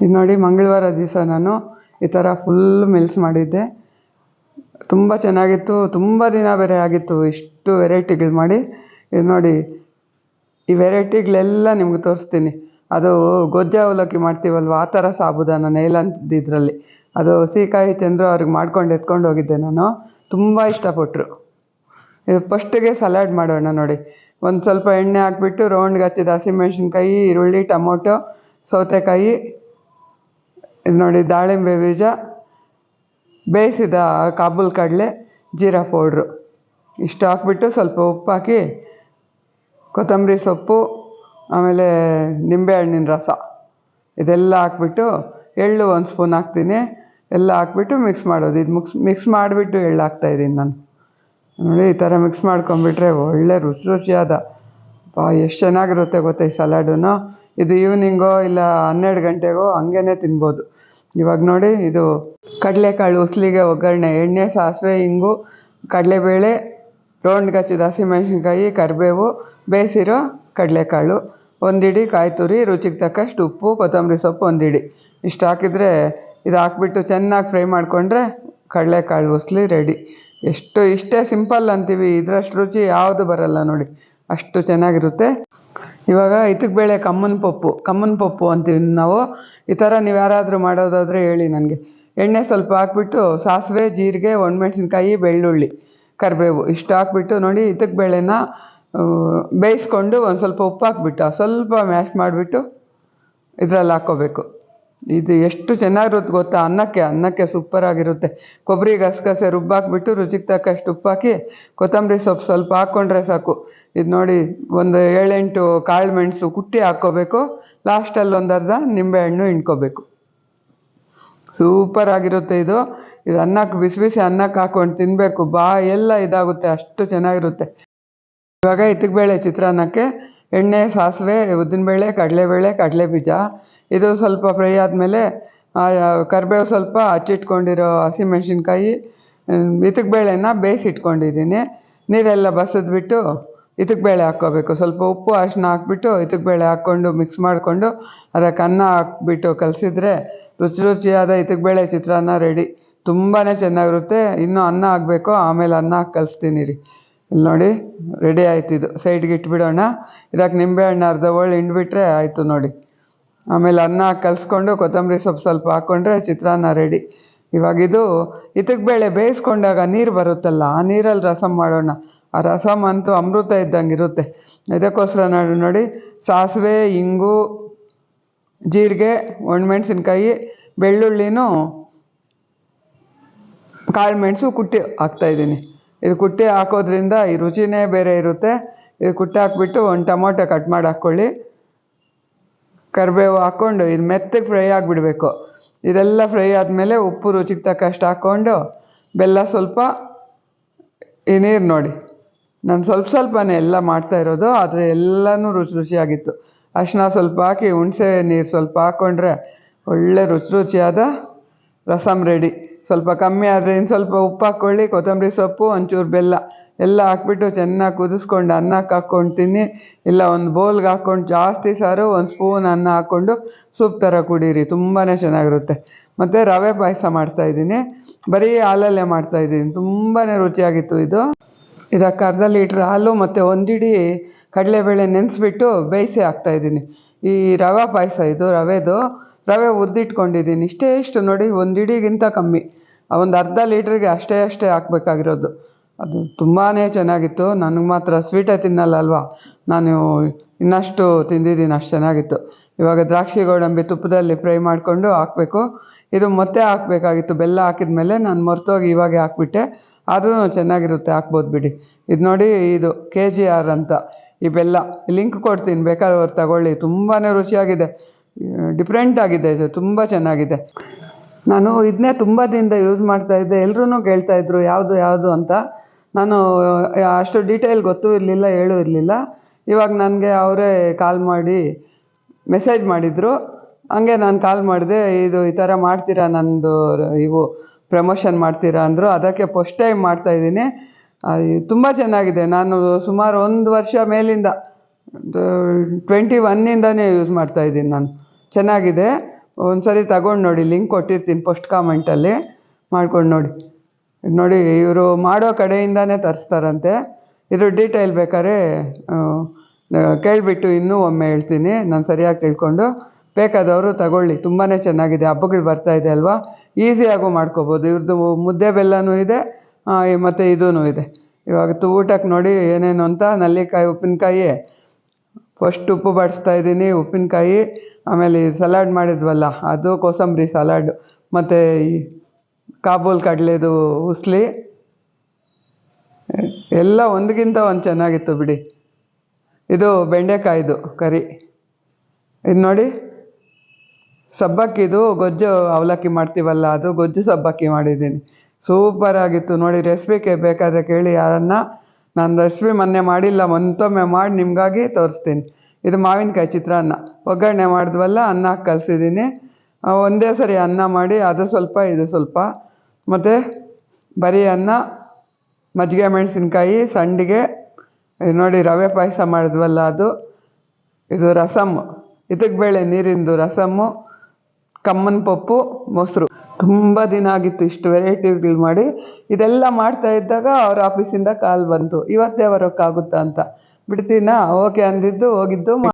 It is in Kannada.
ಇದು ನೋಡಿ ಮಂಗಳವಾರ ದಿವಸ ನಾನು ಈ ಥರ ಫುಲ್ ಮಿಲ್ಸ್ ಮಾಡಿದ್ದೆ. ತುಂಬ ಚೆನ್ನಾಗಿತ್ತು, ತುಂಬ ದಿನ ಬೇರೆ ಆಗಿತ್ತು, ಇಷ್ಟು ವೆರೈಟಿಗಳು ಮಾಡಿ. ಇದು ನೋಡಿ, ಈ ವೆರೈಟಿಗಳೆಲ್ಲ ನಿಮ್ಗೆ ತೋರಿಸ್ತೀನಿ. ಅದು ಗೊಜ್ಜೆ ಅವಲಕ್ಕಿ ಮಾಡ್ತೀವಲ್ವ, ಆ ಥರ ಸಾಬುದಾನ ನೇಲ್ ಅದು ಸೀಕಾಯಿ ಚಂದ್ರು ಅವ್ರಿಗೆ ಮಾಡ್ಕೊಂಡು ಎತ್ಕೊಂಡು ಹೋಗಿದ್ದೆ ನಾನು. ತುಂಬ ಇಷ್ಟಪಟ್ಟರು ಇದು ಫಸ್ಟಿಗೆ ಸಲಾಡ್ ಮಾಡೋಣ ನೋಡಿ. ಒಂದು ಸ್ವಲ್ಪ ಎಣ್ಣೆ ಹಾಕ್ಬಿಟ್ಟು ರೌಂಡ್ಗೆ ಹಚ್ಚಿದ ಹಸಿಮೆಣ್ಸಿನ್ಕಾಯಿ ಈರುಳ್ಳಿ, ಟೊಮೊಟೊ, ಸೌತೆಕಾಯಿ ಇದು ನೋಡಿ ದಾಳಿಂಬೆ ಬೀಜ. ಬೇಯಿಸಿದ ಕಾಬೂಲ್ ಕಡಲೆ, ಜೀರಾ ಪೌಡ್ರು. ಇಷ್ಟು ಹಾಕ್ಬಿಟ್ಟು ಸ್ವಲ್ಪ ಉಪ್ಪು ಹಾಕಿ, ಕೊತ್ತಂಬರಿ ಸೊಪ್ಪು, ಆಮೇಲೆ ನಿಂಬೆಹಣ್ಣಿನ ರಸ. ಇದೆಲ್ಲ ಹಾಕ್ಬಿಟ್ಟು ಎಳ್ಳು ಒಂದು ಸ್ಪೂನ್ ಹಾಕ್ತೀನಿ. ಎಲ್ಲ ಹಾಕ್ಬಿಟ್ಟು ಮಿಕ್ಸ್ ಮಾಡೋದು. ಇದು ಮಿಕ್ಸ್ ಮಿಕ್ಸ್ ಮಾಡಿಬಿಟ್ಟು ಎಳ್ಳು ಹಾಕ್ತಾಯಿದ್ದೀನಿ ನಾನು. ನೋಡಿ, ಈ ಥರ ಮಿಕ್ಸ್ ಮಾಡ್ಕೊಂಬಿಟ್ರೆ ಒಳ್ಳೆ ರುಚಿ ರುಚಿಯಾದ. ಬಾ, ಎಷ್ಟು ಚೆನ್ನಾಗಿರುತ್ತೆ ಗೊತ್ತಾ ಈ ಸಲಾಡನ್ನು. ಇದು ಈವ್ನಿಂಗೋ ಇಲ್ಲ ಹನ್ನೆರಡು ಗಂಟೆಗೋ ಹಂಗೇನೆ ತಿನ್ಬೋದು. ಇವಾಗ ನೋಡಿ ಇದು ಕಡಲೆಕಾಳು ಉಸ್ಲಿಗೆ ಒಗ್ಗರಣೆ, ಎಣ್ಣೆ, ಸಾಸಿವೆ, ಇಂಗು, ಕಡಲೆಬೇಳೆ ರೌಂಡ್ಗೆ ಹಚ್ಚಿದ ಹಸಿಮೆಣ್ಸಿನ್ಕಾಯಿ, ಕರಿಬೇವು ಬೇಯಿಸಿರೋ ಕಡಲೆಕಾಳು, ಒಂದಿಡಿ ಕಾಯಿ ತುರಿ, ರುಚಿಗೆ ತಕ್ಕಷ್ಟು ಉಪ್ಪು, ಕೊತ್ತಂಬರಿ ಸೊಪ್ಪು ಒಂದಿಡಿ. ಇಷ್ಟು ಹಾಕಿದರೆ ಇದು ಹಾಕ್ಬಿಟ್ಟು ಚೆನ್ನಾಗಿ ಫ್ರೈ ಮಾಡಿಕೊಂಡ್ರೆ ಕಡಲೆಕಾಳು ಉಸ್ಲಿ ರೆಡಿ. ಎಷ್ಟು ಇಷ್ಟೇ ಸಿಂಪಲ್ ಅಂತೀವಿ, ಇದರಷ್ಟು ರುಚಿ ಯಾವುದು ಬರಲ್ಲ ನೋಡಿ. ಅಷ್ಟು ಚೆನ್ನಾಗಿರುತ್ತೆ. ಇವಾಗ ಇದಕ್ಕೆ ಬೇಳೆ ಕಮ್ಮನ ಪಪ್ಪು ಕಮ್ಮನ ಪಪ್ಪು ಅಂತೀವಿ ನಾವು. ಈ ಥರ ನೀವು ಯಾರಾದರೂ ಮಾಡೋದಾದರೆ ಹೇಳಿ ನನಗೆ. ಎಣ್ಣೆ ಸ್ವಲ್ಪ ಹಾಕ್ಬಿಟ್ಟು ಸಾಸಿವೆ, ಜೀರಿಗೆ, ಒಣಮೆಣ್ಸಿನ್ಕಾಯಿ, ಬೆಳ್ಳುಳ್ಳಿ, ಕರಿಬೇವು ಇಷ್ಟು ಹಾಕ್ಬಿಟ್ಟು ನೋಡಿ ಇದಕ್ಕೆ ಬೇಳೆನ ಬೇಯಿಸ್ಕೊಂಡು ಒಂದು ಸ್ವಲ್ಪ ಉಪ್ಪು ಹಾಕ್ಬಿಟ್ಟು, ಸ್ವಲ್ಪ ಮ್ಯಾಶ್ ಮಾಡಿಬಿಟ್ಟು ಇದರಲ್ಲಿ ಹಾಕ್ಕೋಬೇಕು. ಇದು ಎಷ್ಟು ಚೆನ್ನಾಗಿರುತ್ತೆ ಗೊತ್ತಾ? ಅನ್ನಕ್ಕೆ ಅನ್ನಕ್ಕೆ ಸೂಪರಾಗಿರುತ್ತೆ ಕೊಬ್ಬರಿ ಗಸಗಸೆ ರುಬ್ಬಾಕ್ಬಿಟ್ಟು ರುಚಿಗೆ ತಕ್ಕಷ್ಟು ಉಪ್ಪಾಕಿ, ಕೊತ್ತಂಬರಿ ಸೊಪ್ಪು ಸ್ವಲ್ಪ ಹಾಕ್ಕೊಂಡ್ರೆ ಸಾಕು. ಇದು ನೋಡಿ, ಒಂದು ಏಳೆಂಟು ಕಾಳು ಮೆಣಸು ಕುಟ್ಟಿ ಹಾಕ್ಕೋಬೇಕು. ಲಾಸ್ಟಲ್ಲಿ ಒಂದು ಅರ್ಧ ನಿಂಬೆಹಣ್ಣು ಹಿಂಡ್ಕೋಬೇಕು. ಸೂಪರ್ ಆಗಿರುತ್ತೆ ಇದು. ಇದು ಅನ್ನಕ್ಕೆ, ಬಿಸಿ ಬಿಸಿ ಅನ್ನಕ್ಕೆ ಹಾಕ್ಕೊಂಡು ತಿನ್ನಬೇಕು ಬಾ ಎಲ್ಲ ಇದಾಗುತ್ತೆ, ಅಷ್ಟು ಚೆನ್ನಾಗಿರುತ್ತೆ. ಇವಾಗ ಇತ್ತಗಬೇಳೆ ಚಿತ್ರಾನ್ನಕ್ಕೆ ಎಣ್ಣೆ, ಸಾಸಿವೆ, ಉದ್ದಿನಬೇಳೆ, ಕಡಲೆಬೇಳೆ, ಕಡಲೆಬೀಜ. ಇದು ಸ್ವಲ್ಪ ಫ್ರೈ ಆದಮೇಲೆ ಕರಿಬೇವು ಸ್ವಲ್ಪ ಹಚ್ಚಿಟ್ಕೊಂಡಿರೋ ಹಸಿಮೆಣ್ಸಿನ್ಕಾಯಿ ಬೇಳೆನ ಬೇಯಿಸಿಟ್ಕೊಂಡಿದ್ದೀನಿ. ನೀರೆಲ್ಲ ಬಸಿದ್ಬಿಟ್ಟು ಬೇಳೆ ಹಾಕ್ಕೋಬೇಕು. ಸ್ವಲ್ಪ ಉಪ್ಪು ಅರಶಿನ ಹಾಕ್ಬಿಟ್ಟು ಬೇಳೆ ಹಾಕ್ಕೊಂಡು ಮಿಕ್ಸ್ ಮಾಡಿಕೊಂಡು ಅದಕ್ಕೆ ಅನ್ನ ಹಾಕ್ಬಿಟ್ಟು ಕಲಸಿದ್ರೆ ರುಚಿ ರುಚಿಯಾದ ಬೇಳೆ ಚಿತ್ರಾನ್ನ ರೆಡಿ ತುಂಬಾ ಚೆನ್ನಾಗಿರುತ್ತೆ. ಇನ್ನೂ ಅನ್ನ ಹಾಕಬೇಕು. ಆಮೇಲೆ ಅನ್ನ ಹಾಕಿ ಕಲಿಸ್ತೀನಿ ರೀ. ಇಲ್ಲಿ ನೋಡಿ ರೆಡಿ ಆಯ್ತು ಇದು. ಸೈಡ್ಗೆ ಇಟ್ಬಿಡೋಣ. ಇದಕ್ಕೆ ನಿಂಬೆಹಣ್ಣು ಅರ್ಧ ಒಳ್ಳೆ ಹಿಂಡ್ಬಿಟ್ರೆ ಆಯಿತು ನೋಡಿ. ಆಮೇಲೆ ಅನ್ನ ಕಲಸ್ಕೊಂಡು ಕೊತ್ತಂಬರಿ ಸೊಪ್ಪು ಸ್ವಲ್ಪ ಹಾಕ್ಕೊಂಡ್ರೆ ಚಿತ್ರಾನ್ನ ರೆಡಿ ಇವಾಗ ಇದು ಇತಕ್ ಬೇಳೆ ಬೇಯಿಸ್ಕೊಂಡಾಗ ನೀರು ಬರುತ್ತಲ್ಲ, ಆ ನೀರಲ್ಲಿ ರಸಮ್ ಮಾಡೋಣ. ಆ ರಸಮ್ ಅಂತೂ ಅಮೃತ ಇದ್ದಂಗೆ ಇರುತ್ತೆ. ಇದಕ್ಕೋಸ್ಕರ ನೋಡಿ ನೋಡಿ, ಸಾಸಿವೆ, ಇಂಗು, ಜೀರಿಗೆ, ಒಣಮೆಣ್ಸಿನ್ಕಾಯಿ, ಬೆಳ್ಳುಳ್ಳಿನೂ ಕಾಳು ಮೆಣಸು ಕುಟ್ಟಿ ಹಾಕ್ತಾಯಿದ್ದೀನಿ ಇದು ಕುಟ್ಟಿ ಹಾಕೋದ್ರಿಂದ ಈ ರುಚಿನೇ ಬೇರೆ ಇರುತ್ತೆ. ಇದು ಕುಟ್ಟಿ ಹಾಕ್ಬಿಟ್ಟು ಒಂದು ಟೊಮೊಟೊ ಕಟ್ ಮಾಡಿ ಹಾಕ್ಕೊಳ್ಳಿ ಕರಿಬೇವು ಹಾಕ್ಕೊಂಡು ಇದು ಮೆತ್ತಗೆ ಫ್ರೈ ಆಗಿಬಿಡ್ಬೇಕು. ಇದೆಲ್ಲ ಫ್ರೈ ಆದಮೇಲೆ ಉಪ್ಪು ರುಚಿಗೆ ತಕ್ಕಷ್ಟು ಹಾಕ್ಕೊಂಡು ಬೆಲ್ಲ ಸ್ವಲ್ಪ ಈ ನೀರು ನೋಡಿ. ನಾನು ಸ್ವಲ್ಪ ಸ್ವಲ್ಪನೇ ಎಲ್ಲ ಮಾಡ್ತಾ ಇರೋದು, ಆದರೆ ಎಲ್ಲನೂ ರುಚಿ ರುಚಿಯಾಗಿತ್ತು. ಅರಿಶಿನ ಸ್ವಲ್ಪ ಹಾಕಿ, ಹುಣಸೆ ನೀರು ಸ್ವಲ್ಪ ಹಾಕ್ಕೊಂಡ್ರೆ ಒಳ್ಳೆ ರುಚಿ ರುಚಿಯಾದ ರಸಮ್ ರೆಡಿ ಸ್ವಲ್ಪ ಕಮ್ಮಿ ಆದರೆ ಇನ್ನು ಸ್ವಲ್ಪ ಉಪ್ಪು ಹಾಕ್ಕೊಳ್ಳಿ ಕೊತ್ತಂಬರಿ ಸೊಪ್ಪು, ಒಂಚೂರು ಬೆಲ್ಲ. ಎಲ್ಲ ಹಾಕ್ಬಿಟ್ಟು ಚೆನ್ನಾಗಿ ಕುದಿಸ್ಕೊಂಡು ಅನ್ನಕ್ಕೆ ಹಾಕ್ಕೊಂಡು ತಿನ್ನಿ. ಇಲ್ಲ, ಒಂದು ಬೌಲ್ಗೆ ಹಾಕ್ಕೊಂಡು ಜಾಸ್ತಿ ಸಾರು, ಒಂದು ಸ್ಪೂನ್ ಅನ್ನ ಹಾಕ್ಕೊಂಡು ಸೂಪ್ ಥರ ಕುಡೀರಿ. ತುಂಬಾ ಚೆನ್ನಾಗಿರುತ್ತೆ. ಮತ್ತು ರವೆ ಪಾಯಸ ಮಾಡ್ತಾಯಿದ್ದೀನಿ ಬರೀ ಹಾಲಲ್ಲೇ ಮಾಡ್ತಾಯಿದ್ದೀನಿ ತುಂಬಾ ರುಚಿಯಾಗಿತ್ತು ಇದು. ಇದಕ್ಕೆ ಅರ್ಧ ಲೀಟ್ರ್ ಹಾಲು ಮತ್ತು ಒಂದಿಡಿ ಕಡಲೆಬೇಳೆ ನೆನೆಸ್ಬಿಟ್ಟು ಬೇಯಿಸಿ ಹಾಕ್ತಾಯಿದ್ದೀನಿ ಈ ರವೆ ಪಾಯಸ ಇದು, ರವೆದು. ರವೆ ಹುರಿದಿಟ್ಕೊಂಡಿದ್ದೀನಿ. ಇಷ್ಟೇ ಇಷ್ಟು ನೋಡಿ ಒಂದಿಡಿಗಿಂತ ಕಮ್ಮಿ. ಒಂದು ಅರ್ಧ ಲೀಟ್ರಿಗೆ ಅಷ್ಟೇ ಅಷ್ಟೇ ಹಾಕ್ಬೇಕಾಗಿರೋದು. ಅದು ತುಂಬಾ ಚೆನ್ನಾಗಿತ್ತು. ನನಗೆ ಮಾತ್ರ ಸ್ವೀಟೇ ತಿನ್ನಲ್ಲ ಅಲ್ವಾ? ನಾನು ಇನ್ನಷ್ಟು ತಿಂದಿದ್ದೀನಿ, ಅಷ್ಟು ಚೆನ್ನಾಗಿತ್ತು. ಇವಾಗ ದ್ರಾಕ್ಷಿ ಗೋಡಂಬಿ ತುಪ್ಪದಲ್ಲಿ ಫ್ರೈ ಮಾಡಿಕೊಂಡು ಹಾಕಬೇಕು. ಇದು ಮತ್ತೆ ಹಾಕಬೇಕಾಗಿತ್ತು, ಬೆಲ್ಲ ಹಾಕಿದ ಮೇಲೆ ನಾನು ಮರ್ತೋಗಿ ಇವಾಗೆ ಹಾಕ್ಬಿಟ್ಟೆ. ಆದ್ರೂ ಚೆನ್ನಾಗಿರುತ್ತೆ, ಹಾಕ್ಬೋದು ಬಿಡಿ. ಇದು ನೋಡಿ, ಇದು ಕೆ ಜಿ ಆರ್ ಅಂತ. ಈ ಬೆಲ್ಲ, ಲಿಂಕ್ ಕೊಡ್ತೀನಿ, ಬೇಕಾದವ್ರು ತಗೊಳ್ಳಿ. ತುಂಬಾ ರುಚಿಯಾಗಿದೆ. ಡಿಫ್ರೆಂಟ್ ಆಗಿದೆ, ಇದು ತುಂಬ ಚೆನ್ನಾಗಿದೆ. ನಾನು ಇದನ್ನೇ ತುಂಬ ದಿನದ ಯೂಸ್ ಮಾಡ್ತಾ ಇದ್ದೆ. ಎಲ್ಲರೂ ಕೇಳ್ತಾಯಿದ್ರು ಯಾವುದು ಯಾವುದು ಅಂತ. ನಾನು ಅಷ್ಟು ಡೀಟೇಲ್ ಗೊತ್ತೂ ಇರಲಿಲ್ಲ, ಹೇಳೂ ಇರಲಿಲ್ಲ. ಇವಾಗ ನನಗೆ ಅವರೇ ಕಾಲ್ ಮಾಡಿ ಮೆಸೇಜ್ ಮಾಡಿದರು. ಹಂಗೆ ನಾನು ಕಾಲ್ ಮಾಡಿದೆ, ಇದು ಈ ಥರ ಮಾಡ್ತೀರಾ ನಂದು ಇವು ಪ್ರಮೋಷನ್ ಮಾಡ್ತೀರಾ ಅಂದರು. ಅದಕ್ಕೆ ಫಸ್ಟ್ ಟೈಮ್ ಮಾಡ್ತಾಯಿದ್ದೀನಿ ತುಂಬ ಚೆನ್ನಾಗಿದೆ. ನಾನು ಸುಮಾರು ಒಂದು ವರ್ಷ ಮೇಲಿಂದ ಟ್ವೆಂಟಿ ಒನ್ನಿಂದನೇ ಯೂಸ್ ಮಾಡ್ತಾಯಿದ್ದೀನಿ ನಾನು. ಚೆನ್ನಾಗಿದೆ. ಒಂದು ಸರಿ ತಗೊಂಡು ನೋಡಿ ಲಿಂಕ್ ಕೊಟ್ಟಿರ್ತೀನಿ ಫಸ್ಟ್ ಕಾಮೆಂಟಲ್ಲಿ ಮಾಡ್ಕೊಂಡು ನೋಡಿ. ಇದ್ ನೋಡಿ, ಇವರು ಮಾಡೋ ಕಡೆಯಿಂದನೇ ತರಿಸ್ತಾರಂತೆ. ಇದ್ರ ಡೀಟೇಲ್ ಬೇಕಾದ್ರೆ ಕೇಳಿಬಿಟ್ಟು ಇನ್ನೂ ಒಮ್ಮೆ ಹೇಳ್ತೀನಿ. ನಾನು ಸರಿಯಾಗಿ ತಿಳ್ಕೊಂಡು. ಬೇಕಾದವರು ತಗೊಳ್ಳಿ. ತುಂಬಾ ಚೆನ್ನಾಗಿದೆ. ಹಬ್ಬಗಳು ಬರ್ತಾ ಇದೆ ಅಲ್ವಾ? ಈಸಿಯಾಗೂ ಮಾಡ್ಕೋಬೋದು. ಇವ್ರದ್ದು ಮುದ್ದೆ ಬೆಲ್ಲನೂ ಇದೆ ಮತ್ತು ಇದೂ ಇದೆ. ಇವಾಗ ಊಟಕ್ಕೆ ನೋಡಿ ಏನೇನು ಅಂತ. ನಲ್ಲಿಕಾಯಿ, ಉಪ್ಪಿನಕಾಯಿ. ಫಸ್ಟ್ ಉಪ್ಪು ಬಡಿಸ್ತಾ ಇದ್ದೀನಿ, ಉಪ್ಪಿನಕಾಯಿ. ಆಮೇಲೆ ಸಲಾಡ್ ಮಾಡಿದ್ವಲ್ಲ, ಅದು ಕೋಸಂಬರಿ ಸಲಾಡ್ ಮತ್ತು ಈ ಕಾಬೂಲ್ ಕಡಲೆದು ಉಸ್ಲಿ. ಎಲ್ಲ ಒಂದಕ್ಕಿಂತ ಒಂದು ಚೆನ್ನಾಗಿತ್ತು ಬಿಡಿ. ಇದು ಬೆಂಡೆಕಾಯಿದು ಕರಿ. ಇದು ನೋಡಿ. ಸಬ್ಬಕ್ಕಿದು ಗೊಜ್ಜು ಅವಲಕ್ಕಿ ಮಾಡ್ತೀವಲ್ಲ, ಅದು ಗೊಜ್ಜು ಸಬ್ಬಕ್ಕಿ ಮಾಡಿದ್ದೀನಿ. ಸೂಪರ್ ಆಗಿತ್ತು ನೋಡಿ, ರೆಸಿಪಿಗೆ ಬೇಕಾದರೆ ಕೇಳಿ ಯಾರನ್ನ. ನಾನು ರೆಸಿಪಿ ಮೊನ್ನೆ ಮಾಡಿಲ್ಲ, ಮತ್ತೊಮ್ಮೆ ಮಾಡಿ ನಿಮಗಾಗಿ ತೋರಿಸ್ತೀನಿ. ಇದು ಮಾವಿನಕಾಯಿ ಚಿತ್ರಾನ್ನ. ಒಗ್ಗರಣೆ ಮಾಡಿದ್ವಲ್ಲ, ಅನ್ನ ಕಲಿಸಿದ್ದೀನಿ. ಕಲಸಿದ್ದೀನಿ ಒಂದೇ ಸರಿ ಅನ್ನ ಮಾಡಿ, ಅದು ಸ್ವಲ್ಪ, ಇದು ಸ್ವಲ್ಪ. ಮತ್ತು ಬರೀ ಅನ್ನ, ಮಜ್ಜಿಗೆ, ಮೆಣಸಿನ್ಕಾಯಿ, ಸಂಡಿಗೆ ನೋಡಿ ರವೆ ಪಾಯಸ ಮಾಡಿದ್ವಲ್ಲ ಅದು. ಇದು ರಸಮ್ ಇದಕ್ಕೆ ಬೇಳೆ ನೀರಿಂದು ರಸಮ್ಮು ಕಮ್ಮನ ಪಪ್ಪು, ಮೊಸರು. ತುಂಬ ದಿನ ಆಗಿತ್ತು ಇಷ್ಟು ವೆರೈಟಿಗಳು ಮಾಡಿ. ಇದೆಲ್ಲ ಮಾಡ್ತಾ ಇದ್ದಾಗ ಅವ್ರ ಆಫೀಸಿಂದ ಕಾಲ್ ಬಂತು. ಇವತ್ತೇ ಬರೋಕ್ಕಾಗುತ್ತಾ ಅಂತ. ಬಿಡ್ತೀನಾ? ಓಕೆ ಅಂದಿದ್ದು ಹೋಗಿದ್ದು